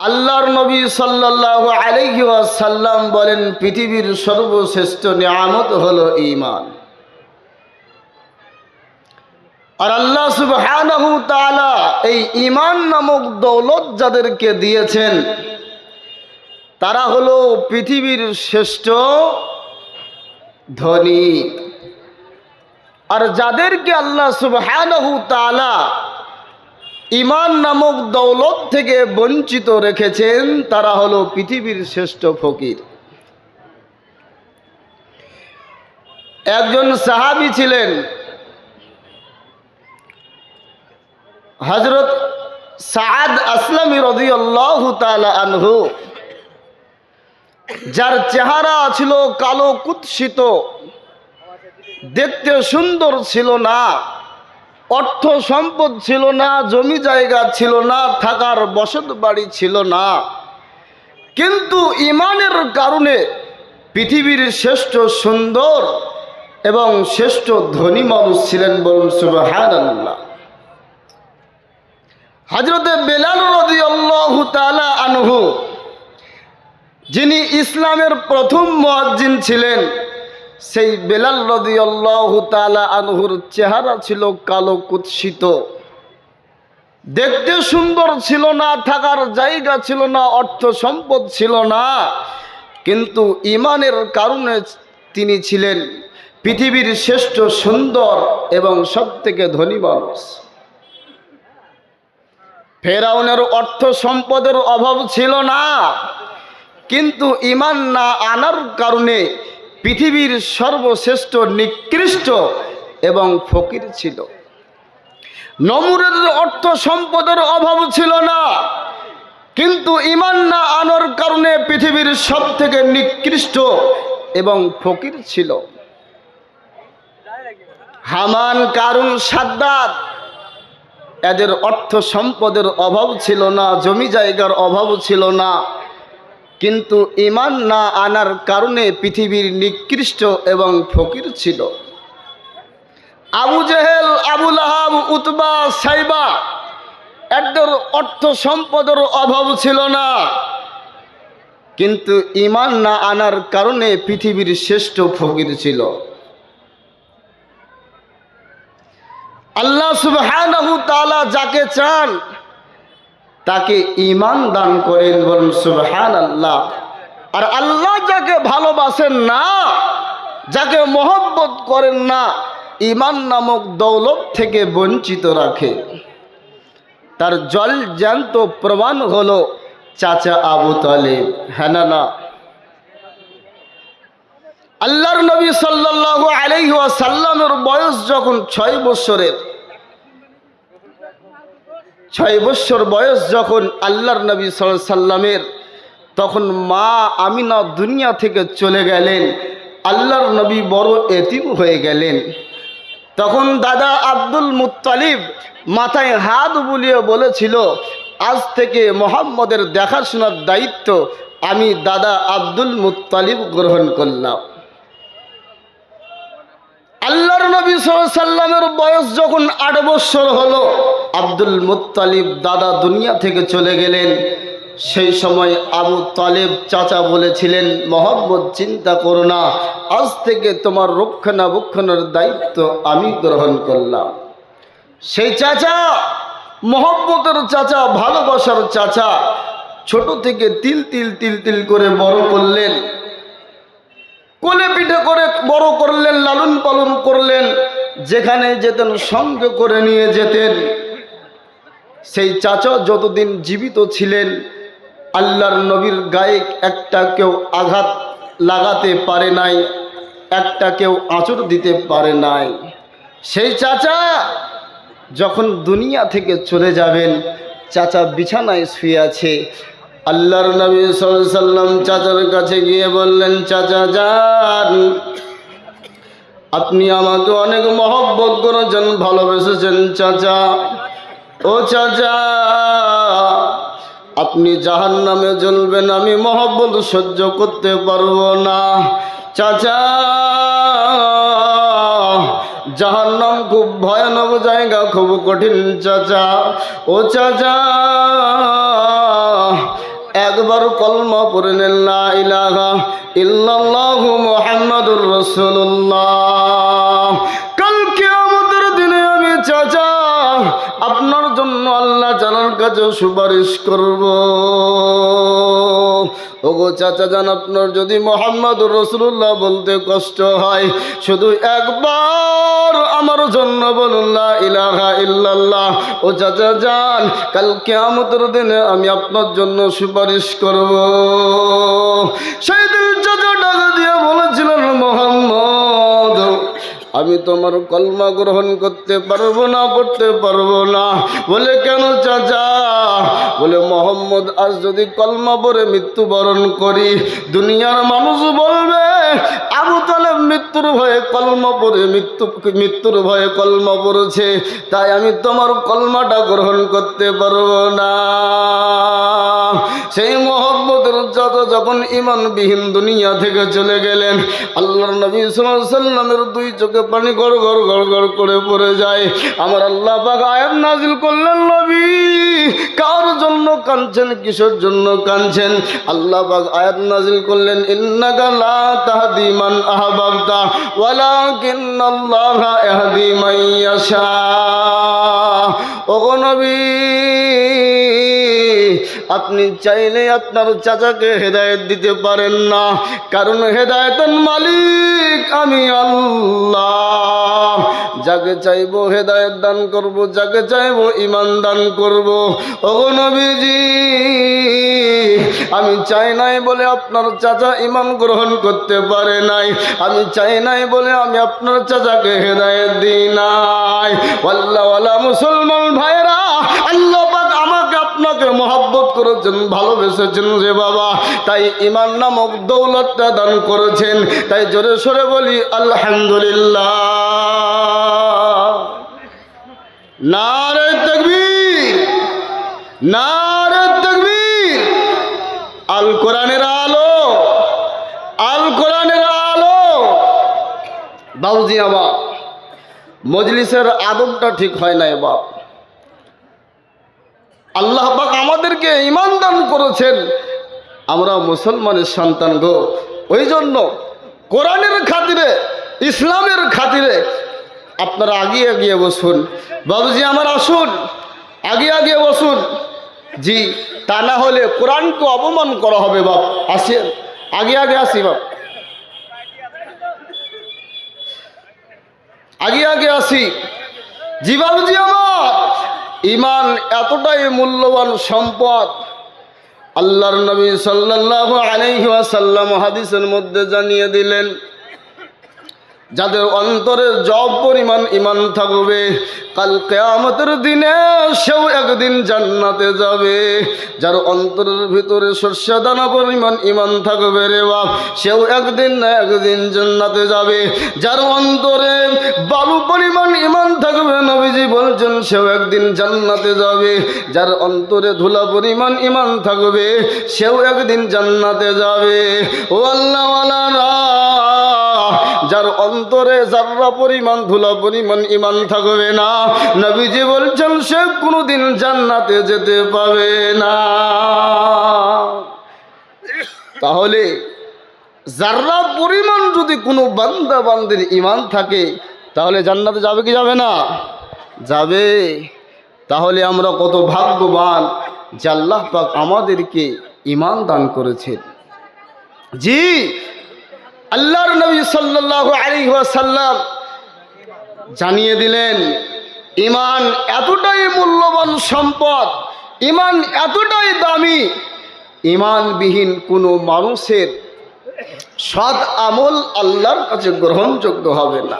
আল্লাহর নবী সাল্লাল্লাহু আলাইহি ওয়াসাল্লাম বলেন, পৃথিবীর সর্বশ্রেষ্ঠ নিয়ামত হলো ঈমান। আর আল্লাহ তাআলা এই ঈমান নামক দৌলত যাদেরকে দিয়েছেন, তারা হলো পৃথিবীর শ্রেষ্ঠ ধনী। আর যাদেরকে আল্লাহ তাআলা ইমান নামক দৌলত থেকে বঞ্চিত রেখেছেন তারা হলো পৃথিবীর শ্রেষ্ঠ ফকির। একজন সাহাবি ছিলেন হজরত সাদ আসলামী রদিয়াল্লাহু তাআলা আনহু, যার চেহারা ছিল কালো কুৎসিত, দেখতে সুন্দর ছিল না। অর্থ সম্পদ ছিল না, জমি জায়গা ছিল না, থাকার বসত বাড়ি ছিল না। কিন্তু ইমানের কারণে পৃথিবীর শ্রেষ্ঠ সুন্দর এবং শ্রেষ্ঠ ধনী মানুষ ছিলেন বরং সুবাহান আল্লাহ হজরতে বেলাল রদি তালা আনহু, যিনি ইসলামের প্রথম মহাজিন ছিলেন সেই বেলাল রদি আল্লাহ তালা আনহুর চেহারা ছিল কালো কুৎসিত। দেখতে সুন্দর ছিল না, থাকার জায়গা ছিল না, অর্থ সম্পদ ছিল না। কিন্তু ইমানের কারণে তিনি ছিলেন পৃথিবীর শ্রেষ্ঠ সুন্দর এবং সব থেকে ধনী মানুষ। ফেরাউনের অর্থ সম্পদের অভাব ছিল না, কিন্তু ইমান না আনার কারণে পৃথিবীর সর্বশ্রেষ্ঠ, নিকৃষ্ট এবং ফকির ছিল। নমুরের অর্থ সম্পদের অভাব ছিল না। কিন্তু ইমান না আনার কারণে পৃথিবীর সব থেকে নিকৃষ্ট এবং ফকির ছিল। হামান, কারুন সাদ্দাত এদের অর্থ সম্পদের অভাব ছিল না, জমি জায়গার অভাব ছিল না। কিন্তু ইমান না আনার কারণে পৃথিবীর নিকৃষ্ট এবং ফকির ছিল। আবু জেহেল আবুল আহাব উতবা, সাইবা, এদের অর্থ সম্পদের অভাব ছিল না। কিন্তু ইমান না আনার কারণে পৃথিবীর শ্রেষ্ঠ ফকির ছিল। আল্লাহ সুবহানাহু তাআলা যাকে চান তাকে ইমান দান করেন বলুন সুবহান আল্লাহ আর আল্লাহ যাকে ভালোবাসেন না, যাকে মহব্বত করেন না ইমান নামক দৌলত থেকে বঞ্চিত রাখে। তার জল জ্যান্ত প্রমাণ হলো চাচা আবু তালেব। হ্যাঁ না না? আল্লাহর নবী সাল্লাল্লাহু আলাইহি ওয়াসাল্লামের বয়স যখন ছয় বছরের ছয় বছর বয়স যখন আল্লাহর নবী সাল্লামের, তখন মা আমিনা দুনিয়া থেকে চলে গেলেন। আল্লাহর নবী বড় এতিম হয়ে গেলেন। তখন দাদা আব্দুল মুত্তালিব মাথায় হাত বুলিয়ে বলেছিল, আজ থেকে মোহাম্মদের দেখাশোনার দায়িত্ব আমি দাদা আব্দুল মুত্তালিব গ্রহণ করলাম। আল্লাহর নবী সাল্লামের বয়স যখন আট বৎসর হলো, আব্দুল মুত্তালিব দাদা দুনিয়া থেকে চলে গেলেন। সেই সময় আবু তালেব চাচা বলেছিলেন মোহাম্মদ চিন্তা করো না, আজ থেকে তোমার রক্ষণাবেক্ষণের দায়িত্ব আমি গ্রহণ করলাম। সেই চাচা, মোহব্বতের চাচা, ভালোবাসার চাচা, ছোট থেকে তিল তিল তিল তিল করে বড় করলেন। কোলে পিঠে করে বড় করলেন, লালন পালন করলেন, যেখানে যেতেন, সঙ্গে করে নিয়ে যেতেন। সেই চাচা যতদিন জীবিত ছিলেন, আল্লাহর নবীর গায়ে একটা কেউ আঘাত লাগাতে পারে নাই, একটা কেউ আঁচড় দিতে পারে নাই। সেই চাচা যখন দুনিয়া থেকে চলে যাবেন, চাচা বিছানায় শুয়ে আছে আল্লাহর নবী সাল্লাম চাচার কাছে গিয়ে বললেন, চাচা, যান। আপনি আমাকে অনেক মহব্বত করেছেন, ভালোবেসেছেন, চাচা। ও চাচা, আপনি জাহান নামে জ্বলবেন, আমি মহব্বত সহ্য করতে পারব না। চাচা, জাহান্নাম খুব ভয়ানক জায়গা, খুব কঠিন, চাচা। ও চাচা একবার কলমা পড়ে নেন, লা ইলাহা ইল্লাল্লাহু মুহাম্মাদুর রাসূলুল্লাহ। কাল কিয়ামতের দিনে আমি চাচা, আপনার জন্য আল্লাহ জানার কাছে সুপারিশ করব। ওগো চাচা জান, আপনার যদি মোহাম্মদ রসুল্লাহ বলতে কষ্ট হয়, শুধু একবার আমার জন্য বলুন ইলাহা ইল্লাল্লাহ। ও চাচা যান কাল কেয়ামতের দিনে আমি আপনার জন্য সুপারিশ করব। সেই দিন চাচা টাকা দিয়ে বলেছিলেন, মোহাম্মদ, আমি তোমার কলমা গ্রহণ করতে পারব না, পড়তে পারব না। বলে, কেন চাচা? বলে, মোহাম্মদ, আজ যদি কলমা পরে মৃত্যুবরণ করি, দুনিয়ার মানুষ বলবে আবু তালেব মৃত্যুর ভয়ে কলমা পড়ে মৃত্যু, মৃত্যুর ভয়ে কলমা পড়েছে। তাই আমি তোমার কলমাটা গ্রহণ করতে পারব না। সেই মোহাম্মদের যত যখন ইমানবিহীন দুনিয়া থেকে চলে গেলেন, আল্লাহর নবী সাল্লামের দুই চোখে পানি গড় গড় গড় গড় করে পড়ে যায়। আমার আল্লাহ পাক আয়াত নাজিল করলেন, নবী! কার জন্য কাঁদছেন, কিসের জন্য কাঁদছেন? আল্লাহ পাক আয়াত নাজিল করলেন, ইন্নাকা লা তাহদি মান আহবাবতা, ওয়ালাকিন্নাল্লাহা ইয়াহদি মান ইয়াশা। ওগো নবী! আপনি চাইলে আপনার চাচাকে হেদায়েত দিতে পারেন না। কারণ হেদায়েতের মালিক আমি আল্লাহ। যাকে চাইব হেদায়ত দান করব, যাকে চাইব ইমান দান করব। নবীজি, আমি চাই নাই বলে আপনার চাচা ইমান গ্রহণ করতে পারে নাই। আমি চাই নাই বলে আমি আপনার চাচাকে হেদায়েত দিই নাই। আল্লাহওয়ালা মুসলমান ভাইরা আল্লাহ আমাকে মহাব্বত করেছেন, ভালোবেসেছেন যে বাবা। তাই ইমান নামক দৌলতটা দান করেছেন। তাই জোরে সরে বলি, আলহামদুলিল্লাহ। আল কোরআনের আলো, আল কোরআনের আলো। বাবুজি আমার, মজলিসের আদবটা ঠিক হয় নাই বাপ। আল্লাহ পাক আমাদেরকে ইমান দান করেছেন। আমরা মুসলমানের সন্তান গো। ওই জন্য কোরআনের খাতিরে, ইসলামের খাতিরে আপনারা আগিয়ে আগিয়ে বসুন। বাবুজি আমার আসুন আগে আগে বসুন। জি, তা না হলে কোরআনকে অপমান করা হবে বাপ। আসেন আগে আগে আসি বাপ। আগে আগে আসি। জি বাবুজি আমার ইমান এতটাই মূল্যবান সম্পদ। আল্লাহর নবী সাল্লাহ আলহিহাসাল্লাম হাদিসের মধ্যে জানিয়ে দিলেন যাদের অন্তরে জব পরিমাণ ইমান থাকবে, কাল কেয়ামতের দিনে সেও একদিন জান্নাতে যাবে। যার অন্তরের ভিতরে শস্য দানা পরিমাণ ইমান থাকবে রে বাপ, সেও একদিন না একদিন জান্নাতে যাবে। যার অন্তরে বালু পরিমাণ ইমান থাকবে, নবীজি বলছেন সেও একদিন জান্নাতে যাবে। যার অন্তরে ধুলা পরিমাণ ইমান থাকবে, সেও একদিন জান্নাতে যাবে। ও আল্লাহওয়ালারা যার অন্তরে যার্রা পরিমাণ ধুলা পরিমাণ ইমান থাকবে না, নবীজি বলছেন, সে কোনোদিন জান্নাতে যেতে পাবে না। তাহলে যার্রা পরিমাণ যদি কোনো বান্দা বান্দির ইমান থাকে, তাহলে জান্নাতে যাবে কি যাবে না? যাবে। তাহলে আমরা কত ভাগ্যবান যে আল্লাহ পাক আমাদেরকে ইমান দান করেছেন। জি আল্লাহর নবী সাল্লাল্লাহু আলাইহি ওয়াসাল্লাম জানিয়ে দিলেন, ইমান এতটাই মূল্যবান সম্পদ, ইমান এতটাই দামি, ইমানবিহীন কোনো মানুষের সৎ আমল আল্লাহর কাছে গ্রহণযোগ্য হবে না।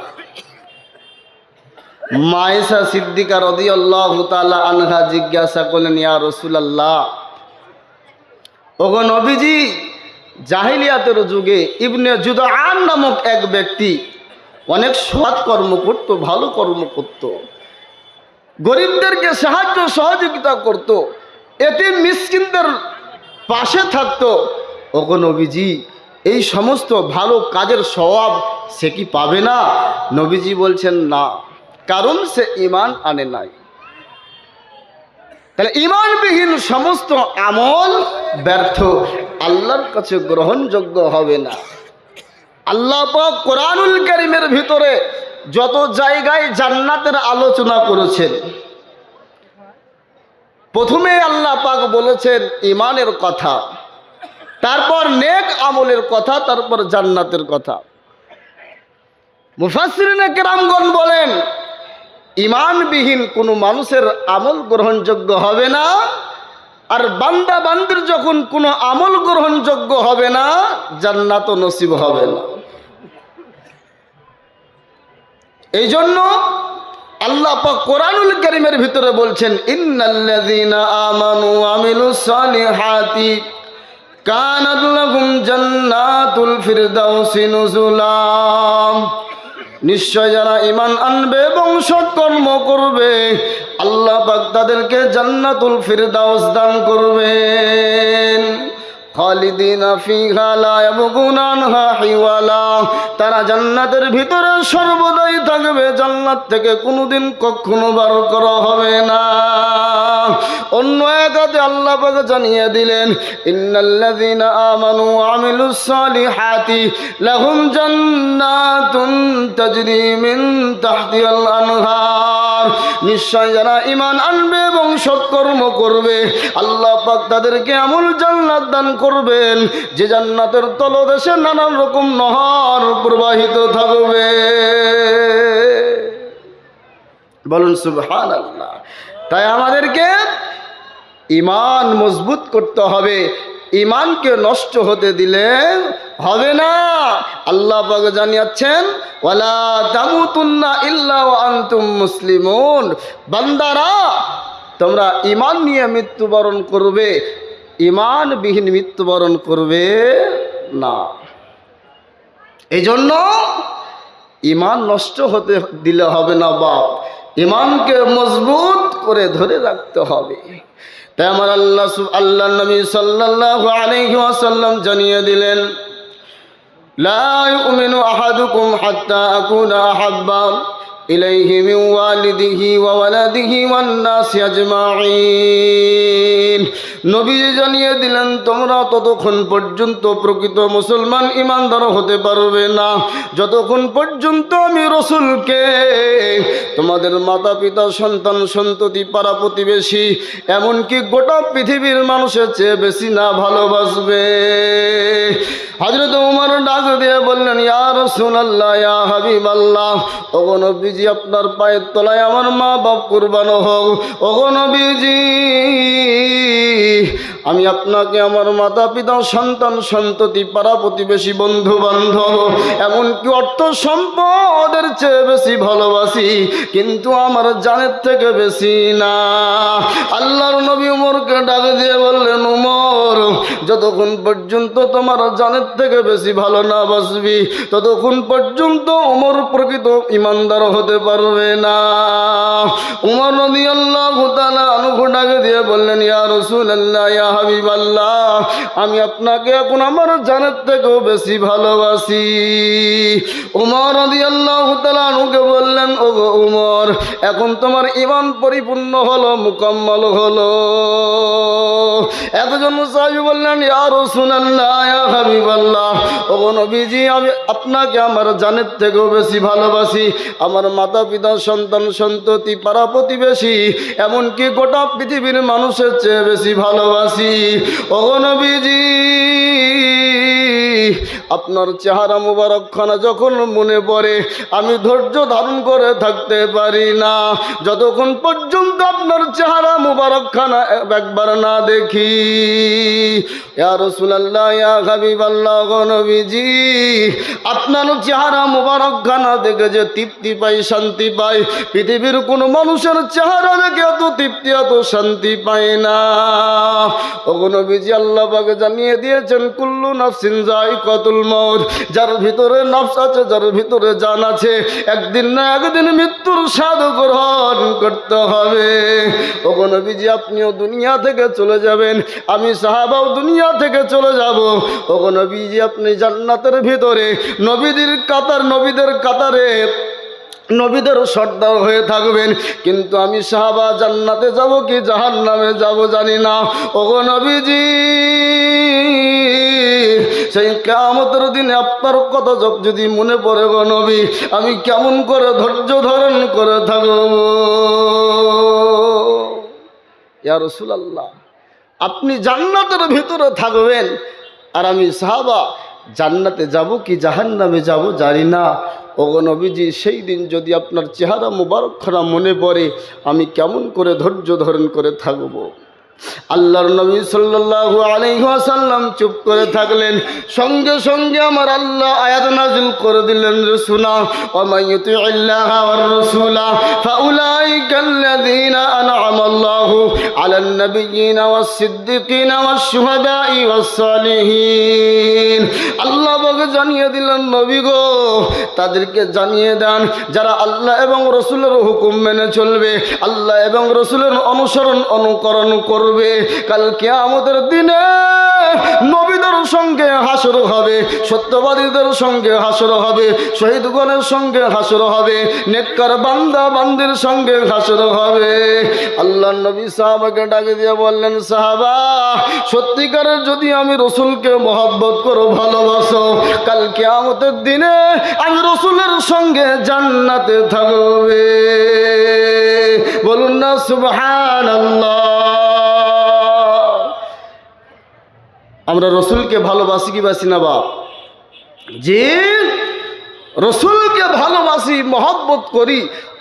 মায়েশা সিদ্দিকা রদি আল্লাহ তালা আনহা জিজ্ঞাসা করলেন, ইয়া রসুলাল্লাহ, ওগো নবীজি জাহিলিয়াতের যুগে ইবনে জুদান নামক এক ব্যক্তি অনেক সৎ কর্ম করত, ভালো কর্ম করত। গরিবদেরকে সাহায্য সহযোগিতা করত। এতে মিসকিনদের পাশে থাকতো। নবীজি, এই সমস্ত ভালো কাজের স্বভাব সে কি পাবে না? নবীজি বলছেন, না। কারণ সে ইমান আনে নাই। তাহলে ইমানবিহীন সমস্ত আমল ব্যর্থ। আল্লাহর কাছে গ্রহণযোগ্য হবে না। আল্লাহ পাক কোরআনুল করিমের ভিতরে যত জায়গায় জান্নাতের আলোচনা করেছেন, প্রথমে আল্লাহ পাক বলেছেন ইমানের কথা, তারপর নেক আমলের কথা, তারপর জান্নাতের কথা। মুফাসরিনে কেরামগণ বলেন ইমানবিহীন কোনো মানুষের আমল গ্রহণযোগ্য হবে না। আর বান্দা বান্দির যখন কোনো আমল গ্রহণযোগ্য হবে না জান্নাত নসিব হবে না। এই জন্য আল্লাহ কোরআনুল কারীমের ভিতরে বলছেন, ইন্নাল্লাযীনা আমানু আমিলুস সালিহাতি কানাত লাহুম জান্নাতুল ফিরদাউসি নুজুলা নিশ্চয় যারা ইমান আনবে এবং সৎকর্ম করবে আল্লাহ পাক তাদেরকে জান্নাতুল ফিরদাউস দান করবেন। খালিদিনা ফিহা লা তারা জান্নাতের ভিতরে সর্বদাই থাকবে, জান্নাত থেকে কোনোদিন কখনো বার করা হবে না। অন্য একাতে আল্লাহ জানিয়ে দিলেন, ইন্নাল্লাযীনা আমানু ওয়া আমিলুস সালিহাতি লাহুম জান্নাতুন তাজরি মিন তাহতিহাল আনহার। নিশ্চয় যারা ঈমান আনবে এবং সৎকর্ম করবে, আল্লাহ পাক তাদেরকে আমল জান্নাত দান করবেন, যে জান্নাতের তলদেশে নানান রকম নহর প্রবাহিত থাকবে। বলুন সুবহান আল্লাহ তাই আমাদেরকে ইমান মজবুত করতে হবে। ইমানকে নষ্ট হতে দিলে হবে না। আল্লাহ জানিয়াচ্ছেন মুসলিমুন। বান্দারা, তোমরা ইমান নিয়ে মৃত্যুবরণ করবে। ইমানবিহীন মৃত্যুবরণ করবে না। এই জন্য ইমান নষ্ট হতে দিলে হবে না বাপ। ইমানকে মজবুত করে ধরে রাখতে হবে। তাই আমার আল্লাহ আল্লাহ নবী সাল্লাল্লাহু আলাইহি জানিয়ে দিলেন, লা ইউমিনু আহাদুকুম হাত্তা আকুনা আহাব্বা। ওয়ালিদিহি ওয়া ওয়ালাদিহি ওয়ান নাসি আজমাইন নবীজি জানিয়ে দিলেন, তোমরা ততক্ষণ পর্যন্ত প্রকৃত মুসলমান ইমানদার হতে পারবে না। যতক্ষণ পর্যন্ত আমি রসুলকে, তোমাদের মাতা পিতা, সন্তান, সন্ততি, পাড়া প্রতিবেশী, এমনকি গোটা পৃথিবীর মানুষের চেয়ে বেশি না ভালোবাসবে। হজরত উমর ডাক দিয়ে বললেন, ইয়া রসুলাল্লাহ, ইয়া হাবিব আল্লাহ ওগো নবীজি আপনার পায়ের তলায় আমার মা বাপ কুরবানো হোক। ওগো নবীজি, আমি আপনাকে আমার মাতা পিতা সন্তান, সন্ততি, পাড়া প্রতিবেশী বন্ধু বান্ধব এমনকি অর্থ সম্পদের চেয়ে বেশি ভালোবাসি, কিন্তু আমার জানের থেকে বেশি না। আল্লাহর নবী উমরকে ডাক দিয়ে বললেন, উমর যতক্ষণ পর্যন্ত তোমার জানের থেকে বেশি ভালো না বাসবি ততক্ষণ পর্যন্ত উমর প্রকৃত ইমানদার হতে পারবে না। উমর নদী আল্লাহ ডাকে দিয়ে বললেন, ইয়া রসুল আল্লাহ ইয়া হাবিব আল্লাহ আমি আপনাকে এখন আমার জানের থেকেও বেশি ভালোবাসি। উমর নদী আল্লাহ ভুতালা অনুকে বললেন ও গো উমর, এখন তোমার ইমান পরিপূর্ণ হলো, মুকম্মল হলো। একজন সাহেব বললেন আপনাকে আমার জানের থেকেও বেশি ভালোবাসি। আমার মাতা সন্তান, সন্ততি, পাড়া প্রতিবেশী, এমনকি গোটা পৃথিবীর মানুষের চেয়ে বেশি ভালোবাসি। ও নবীজি আপনার চেহারা মুবারকখানা যখন মনে পড়ে, আমি ধৈর্য ধারণ করে থাকতে পারি না। যতক্ষণ পর্যন্ত আপনার চেহারা মুবারকখানা একবার না দেখি আপনার চেহারা মুবারকখানা দেখে যে তৃপ্তি পাই, শান্তি পাই। পৃথিবীর কোনো মানুষের চেহারা দেখে এত তৃপ্তি, এত শান্তি পায় না। ওগো নবীজি, আল্লাহ জানিয়ে দিয়েছেন, কুল্লু নাফসিন যাই কতুল মৌত যার ভিতরে নফস আছে, যার ভিতরে জান আছে, একদিন না একদিন মৃত্যুর স্বাদ গ্রহণ করতে হবে। ওগো নবীজি, আপনিও দুনিয়া থেকে চলে যাবেন, আমি সাহাবাও দুনিয়া থেকে চলে যাব। ওগো নবীজি, আপনি জান্নাতের ভিতরে, নবীদের কাতার, নবীদের কাতারে, নবীদের সর্দার হয়ে থাকবেন। কিন্তু আমি সাহাবা, জান্নাতে যাব কি জাহান নামে যাব জানি না। ওগো নবীজি সেই কেমতের দিনে আপনার কথা যখ- যদি মনে পড়ে গো নবী, আমি কেমন করে ধৈর্য ধারণ করে থাকব? ইয়া রসুলাল্লাহ, আপনি জান্নাতের ভিতরে থাকবেন। আর আমি সাহাবা, জান্নাতে যাব কি জাহান্নামে যাব জানি না। ওগো নবীজি, সেই দিন যদি আপনার চেহারা মুবারকখানা মনে পড়ে, আমি কেমন করে ধৈর্য ধারণ করে থাকব? আল্লাহর নবী সাল্লাল্লাহু আলাইহি ওয়াসাল্লাম চুপ করে থাকলেন। সঙ্গে সঙ্গে আমার আল্লাহ আয়াত নাযিল করে দিলেন আল্লাহ আন'আমা আলান ওয়াস ওয়াস ওয়াস সালিহিন আল্লাহ জানিয়ে দিলেন, নবী গো, তাদেরকে জানিয়ে দেন, যারা আল্লাহ এবং রসুলের হুকুম মেনে চলবে, আল্লাহ এবং রসুলের অনুসরণ অনুকরণ করবে। কালকে আমাদের দিনে নবীদের সঙ্গে হাসর হবে, সত্যবাদীদের সঙ্গে হাসর হবে, শহীদগণের সঙ্গে হাসর হবে, নেককার বান্দা বান্দির সঙ্গে হাসর হবে। আল্লাহ নবী সাহাবাকে ডাকে দিয়ে বললেন, সাহাবা, সত্যিকারের যদি আমি রসুলকে মহব্বত করো, ভালোবাসো কালকে আমাদের দিনে আমি রসুলের সঙ্গে জান্নাতে থাকবে। বলুন না সুবহান আমরা রসুলকে ভালোবাসি কি বাসি না বাপ? যে রসুলকে ভালোবাসি, মহব্বত করি,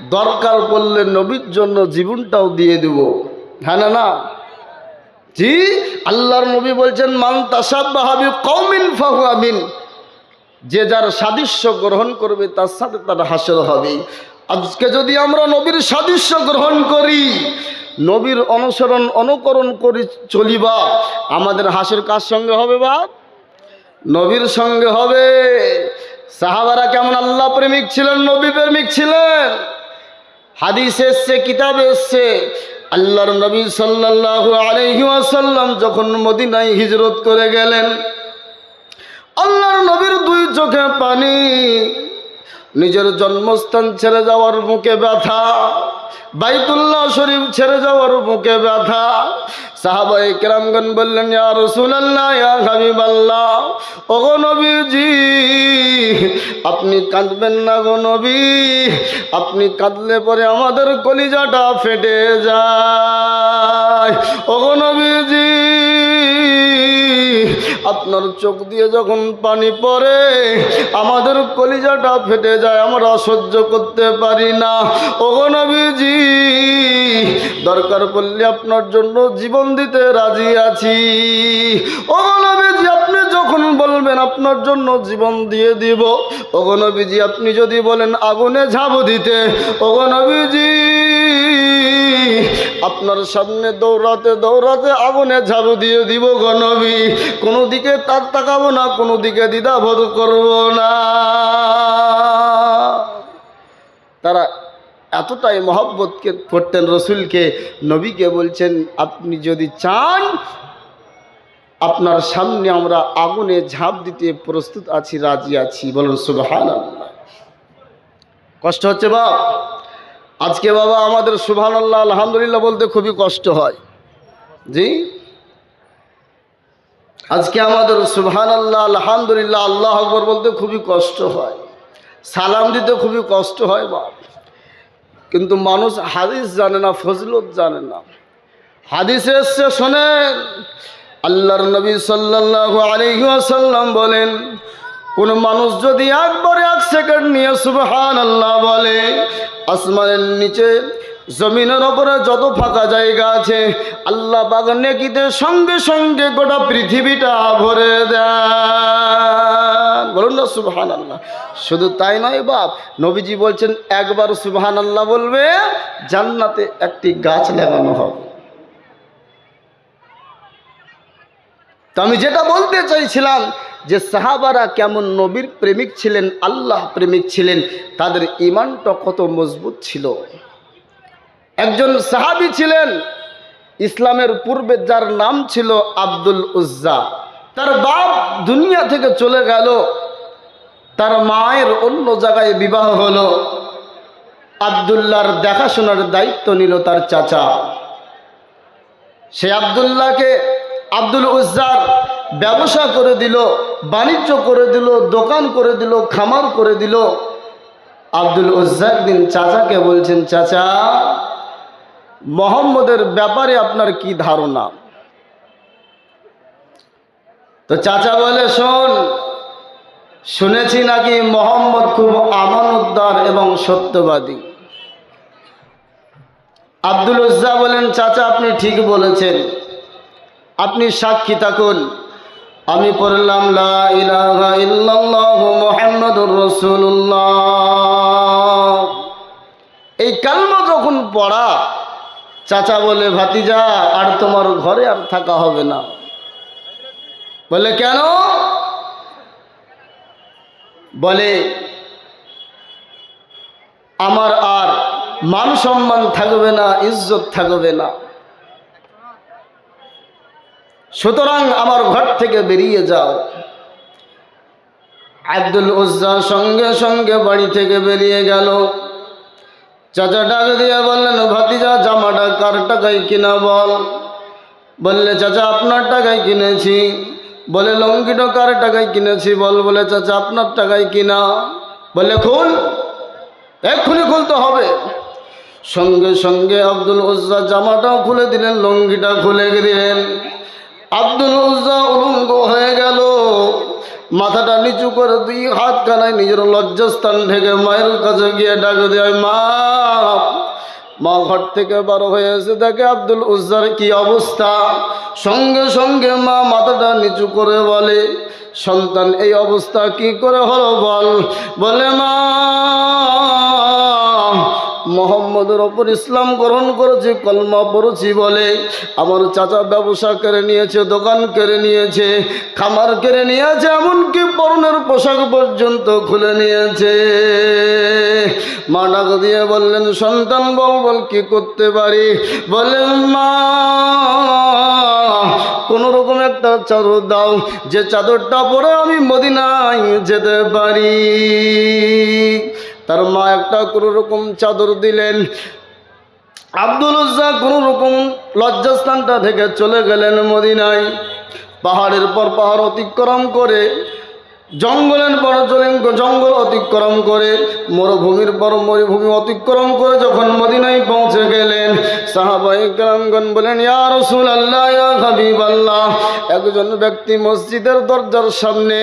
দরকার পড়লে নবীর জন্য জীবনটাও দিয়ে দেব। হ্যাঁ না না? জি, আল্লাহর নবী বলছেন, মান তাসাবাহাবি কৌমিন ফাহু আমিন। যে যার সাদৃশ্য গ্রহণ করবে, তার সাথে তার হাসর হবে। আজকে যদি আমরা নবীর সাদৃশ্য গ্রহণ করি নবীর অনুসরণ, অনুকরণ করি চলিবা। আমাদের হাসর কার সঙ্গে হবে বা? নবীর সঙ্গে হবে। সাহাবারা কেমন আল্লাহ প্রেমিক ছিলেন, নবী প্রেমিক ছিলেন? হাদিস এসছে, কিতাব এসছে, আল্লাহর নবী সাল্লাল্লাহু আলাইহি ওয়াসাল্লাম যখন মদিনায় হিজরত করে গেলেন, আল্লাহর নবীর দুই চোখে পানি, নিজের জন্মস্থান ছেড়ে যাওয়ার মুখে ব্যথা। বাইতুল্লাহ শরীফ ছেড়ে যাওয়ার মুখে ব্যথা। সাহাবাই কেরামগন বললেন, ইয়া রাসূলুল্লাহ, ইয়া হাবিবাল্লাহ, ওগো নবীজি, আপনি কাঁদবেন না গো নবী, আপনি কাঁদলে পরে আমাদের কলিজাটা ফেটে যায়। ওগো নবীজি আপনার চোখ দিয়ে যখন পানি পড়ে, আমাদের কলিজাটা ফেটে যায়, আমরা সহ্য করতে পারি না। ওগো নবীজি, দরকার পড়লে আপনার জন্য জীবন দিতে রাজি আছি। ওগো নবীজি, আপনি যখন বলবেন আপনার জন্য জীবন দিয়ে দিব, ওগো নবীজি, আপনি যদি বলেন আগুনে ঝাঁপ দিতে, ওগো নবীজি আপনার সামনে দৌড়াতে দৌড়াতে আগুনে ঝাড়ু দিয়ে দিব গণবী কোনো দিকে তার তাকাবো না, কোনো দিকে দ্বিধাবোধ করব না। তারা এতটাই মহব্বতকে করতেন রসুলকে, নবীকে বলছেন, আপনি যদি চান, আপনার সামনে আমরা আগুনে ঝাঁপ দিতে প্রস্তুত আছি, রাজি আছি। বলুন সুবহান কষ্ট হচ্ছে বাপ। আজকে বাবা আমাদের সুবহান আল্লাহ আলহামদুলিল্লাহ বলতে খুবই কষ্ট হয়। জি? আজকে আমাদের সুবহান আল্লাহ আলহামদুলিল্লাহ, আল্লাহ আকবর বলতে খুবই কষ্ট হয়। সালাম দিতে খুবই কষ্ট হয় বাপ কিন্তু মানুষ হাদিস জানে না, ফজলত জানে না। হাদিসে এসছে শোনেন আল্লাহর নবী সাল্লাল্লাহু আলাইহি ওয়াসাল্লাম বলেন, কোন মানুষ যদি একবারে এক সেকেন্ড নিয়ে সুবহান আল্লাহ বলে আসমানের নিচে, জমিনের ওপরে যত ফাঁকা জায়গা আছে, আল্লাহ বাগান নেকিতে সঙ্গে সঙ্গে গোটা পৃথিবীটা ভরে দেন। বলুন না সুবহান আল্লাহ শুধু তাই নয় বাপ, নবীজি বলছেন, একবার সুবহান আল্লাহ বলবে, জান্নাতে একটি গাছ লাগানো হবে। তো আমি যেটা বলতে চাইছিলাম যে সাহাবারা কেমন নবীর প্রেমিক ছিলেন, আল্লাহ প্রেমিক ছিলেন, তাদের ইমানটা কত মজবুত ছিল। একজন সাহাবি ছিলেন, ইসলামের পূর্বে যার নাম ছিল আব্দুল উজ্জা। তার বাপ দুনিয়া থেকে চলে গেল, তার মায়ের অন্য জায়গায় বিবাহ হলো। আবদুল্লাহর দেখাশোনার দায়িত্ব নিল তার চাচা। সে আবদুল্লাহকে, আব্দুল উজ্জার ব্যবসা করে দিল, বাণিজ্য করে দিল, দোকান করে দিল, খামার করে দিল। আব্দুল উজ্জা একদিন চাচাকে বলছেন, চাচা, মোহাম্মদের ব্যাপারে আপনার কি ধারণা? তো চাচা বলে, শোন, শুনেছি নাকি মোহাম্মদ খুব আমানতদার এবং সত্যবাদী। আব্দুল উজ্জা বলেন, চাচা, আপনি ঠিক বলেছেন। আপনি সাক্ষী থাকুন। আমি পড়লাম, লা ইলাহা ইল্লাল্লাহু মুহাম্মাদুর রাসূলুল্লাহ। এই কালমা যখন পড়া, চাচা বলে, ভাতিজা, আর তোমার ঘরে আর থাকা হবে না। বলে, কেন? বলে, আমার আর মান সম্মান থাকবে না, ইজ্জত থাকবে না। সুতরাং আমার ঘর থেকে বেরিয়ে যাও। আব্দুল উজ্জা সঙ্গে সঙ্গে বাড়ি থেকে বেরিয়ে গেল। চাচা ডাক দিয়ে বললেন, ভাতিজা, জামাটা কার টাকায় কিনা বল? বললে, চাচা, আপনার টাকায় কিনেছি। বলে লঙ্কিটা কার টাকায় কিনেছি বল? বলে, চাচা, আপনার টাকায় কিনা। বলে খুল, এক্ষুনি খুলতে হবে। সঙ্গে সঙ্গে আব্দুল উজ্জা জামাটাও খুলে দিলেন, লঙ্গিটা খুলে দিলেন। আব্দুল উজ্জা উলঙ্গ হয়ে গেল। মাথাটা নিচু করে দুই হাত কানায় নিজের লজ্জাস্থান ঢেকে মায়ের কাছে গিয়ে ডাক দেয়, মা মা ঘর থেকে বারো হয়েছে দেখে আব্দুল উজ্জার কি অবস্থা? সঙ্গে সঙ্গে মা মাথাটা নিচু করে বলে, সন্তান, এই অবস্থা কি করে হলো বল? বলে, মা মোহাম্মদের ওপর ইসলাম গ্রহণ করেছি, কলমা পড়েছি বলে। আমার চাচা ব্যবসা কেড়ে নিয়েছে, দোকান কেড়ে নিয়েছে, খামার কেড়ে নিয়েছে, এমনকি পরনের পোশাক পর্যন্ত খুলে নিয়েছে। মা ডাক দিয়ে বললেন, সন্তান, বল বল, কি করতে পারি? বলেন মা কোন রকম একটা চাদর দাও, যে চাদরটা পরে আমি মদিনায় যেতে পারি। তার মা একটা কোনো রকম চাদর দিলেন। আব্দুল উজ্জা কোনো রকম লজ্জাস্থানটা থেকে চলে গেলেন মদিনায়। পাহাড়ের পর পাহাড় অতিক্রম করে, জঙ্গলের পর জলিঙ্গ জঙ্গল অতিক্রম করে, মরুভূমির পর মরুভূমি অতিক্রম করে যখন মদিনায় পৌঁছে গেলেন সাহাবাই বলেন, ইয়া রসুল আল্লাহ হাবিব আল্লাহ একজন ব্যক্তি মসজিদের দরজার সামনে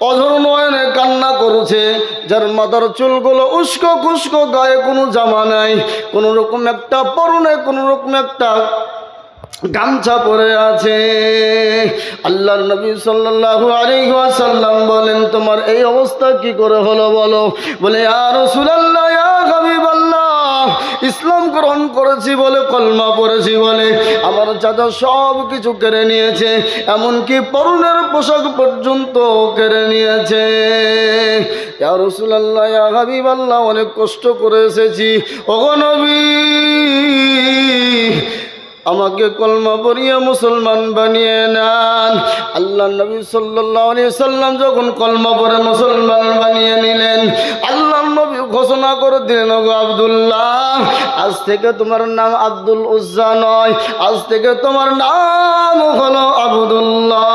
অধর নয়নে কান্না করছে, যার মাথার চুলগুলো উস্কো খুস্কো গায়ে কোনো জামা নাই। কোনো রকম একটা পরনে, কোনো রকম একটা গামছা পরে আছে। আল্লাহর নবী সাল্লাল্লাহু আলাইহি ওয়াসাল্লাম বলেন, তোমার এই অবস্থা কি করে হলো বলো? বলে, ইয়া রাসূলুল্লাহ ইসলাম গ্রহণ করেছি বলে, কলমা পড়েছি বলে, আমার চাচা সব কিছু কেড়ে নিয়েছে, এমনকি পরনের পোশাক পর্যন্ত কেড়ে নিয়েছে। হাবিবাল্লাহ, অনেক কষ্ট করে এসেছি। ওগো নবী, আমাকে কলমা পড়িয়ে মুসলমান বানিয়ে নেন। আল্লাহ নবী সাল্লাম যখন কলমা পরে মুসলমান বানিয়ে নিলেন, আল্লাহ ঘোষণা করে দিলেন গো আবদুল্লাহ, আজ থেকে তোমার নাম আব্দুল উজ্জা নয়, আজ থেকে তোমার নাম হলো আবদুল্লাহ।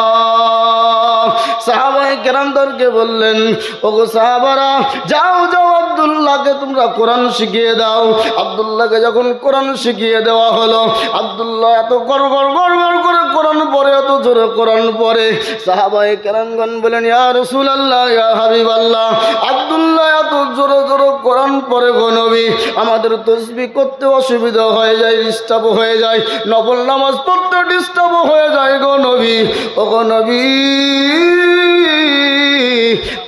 সাহাবাই কেরামদারকে বললেন, ওগো সাহাবারা, যাও যাও আবদুল্লাহকে তোমরা কোরআন শিখিয়ে দাও। আবদুল্লাহকে যখন কোরআন শিখিয়ে দেওয়া হলো, আবদুল্লাহ এত গড় গড় গড় করে কোরআন পরে এত জোরে কোরআন পরে সাহাবাই কেরামগণ বলেন, ইয়া আল্লাহ ইয়া হাবিব আল্লাহ আবদুল্লাহ, এত জোরে জোরে কোরআন পরে গো নবী। আমাদের তসবি করতে অসুবিধা হয়ে যায় ডিস্টার্ব হয়ে যায় নবল নামাজ পড়তে ডিস্টার্ব হয়ে যায় গো নবী। ও গো নবী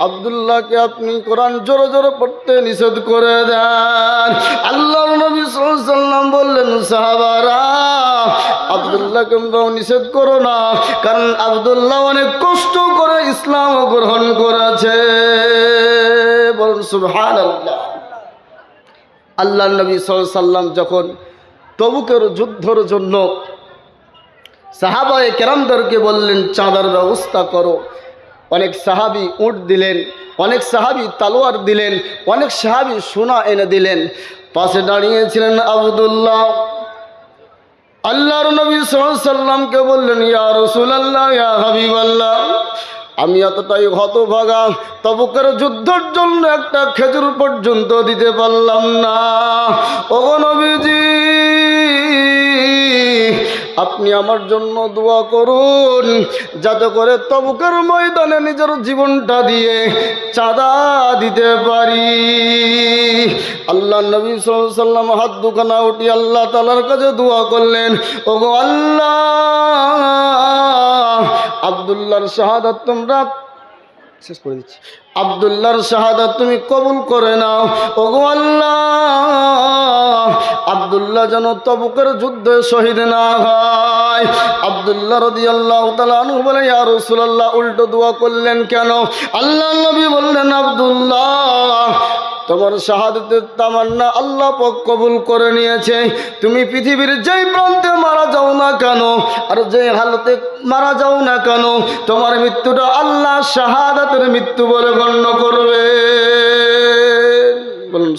আবদুল্লাহকে আপনি কোরআন জোরে জোরে পড়তে নিষেধ করে দেন। আল্লাহ নবী সাল্লাম বললেন, সাহাবারা, আবদুল্লাহকে নিষেধ করো না, কারণ আবদুল্লাহ অনেক কষ্ট করে ইসলাম গ্রহণ করেছে। বলুন সুবহান আল্লাহ আল্লাহ নবী সাল্লাম যখন তবুকের যুদ্ধর জন্য সাহাবায়ে কেরামদারকে বললেন, চাঁদার ব্যবস্থা করো। অনেক সাহাবি উট দিলেন, অনেক সাহাবি তালোয়ার দিলেন, অনেক সাহাবি সোনা এনে দিলেন। পাশে দাঁড়িয়েছিলেন আবদুল্লাহ। আল্লাহর নবী সাল্লামকে বললেন, ইয়া রসুল আল্লাহ ইয়া হাবিব আল্লাহ আমি এতটাই হতভাগা, তবুকের যুদ্ধের জন্য একটা খেজুর পর্যন্ত দিতে পারলাম না। ও নবীজি আপনি আমার জন্য দোয়া করুন, যাতে করে তবুকের ময়দানে নিজের জীবনটা দিয়ে চাঁদা দিতে পারি। আল্লাহ নবী সাল্লাম হাত দুখানা উঠি আল্লাহ তালার কাছে দোয়া করলেন ও গো আল্লাহ, আবদুল্লাহর শাহাদাত তোমরা শেষ করে দিচ্ছি। আবদুল্লাহর শাহাদাত তুমি কবুল করে নাও। ওগো আল্লাহ, আবদুল্লাহ যেন তবুকের যুদ্ধে শহীদ না হয়। আবদুল্লাহ রদি আল্লাহ তালু বলে, ইয়া রসুল্লাহ উল্টো দোয়া করলেন কেন? আল্লাহ নবী বললেন, আবদুল্লাহ তোমার শাহাদতের তামান্না আল্লাহ পক কবুল করে নিয়েছে। তুমি পৃথিবীর যেই প্রান্তে মারা যাও না কেন, আর যে হালতে মারা যাও না কেন, তোমার মৃত্যুটা আল্লাহ শাহাদাতের মৃত্যু বলে গণ্য করবে। বলুন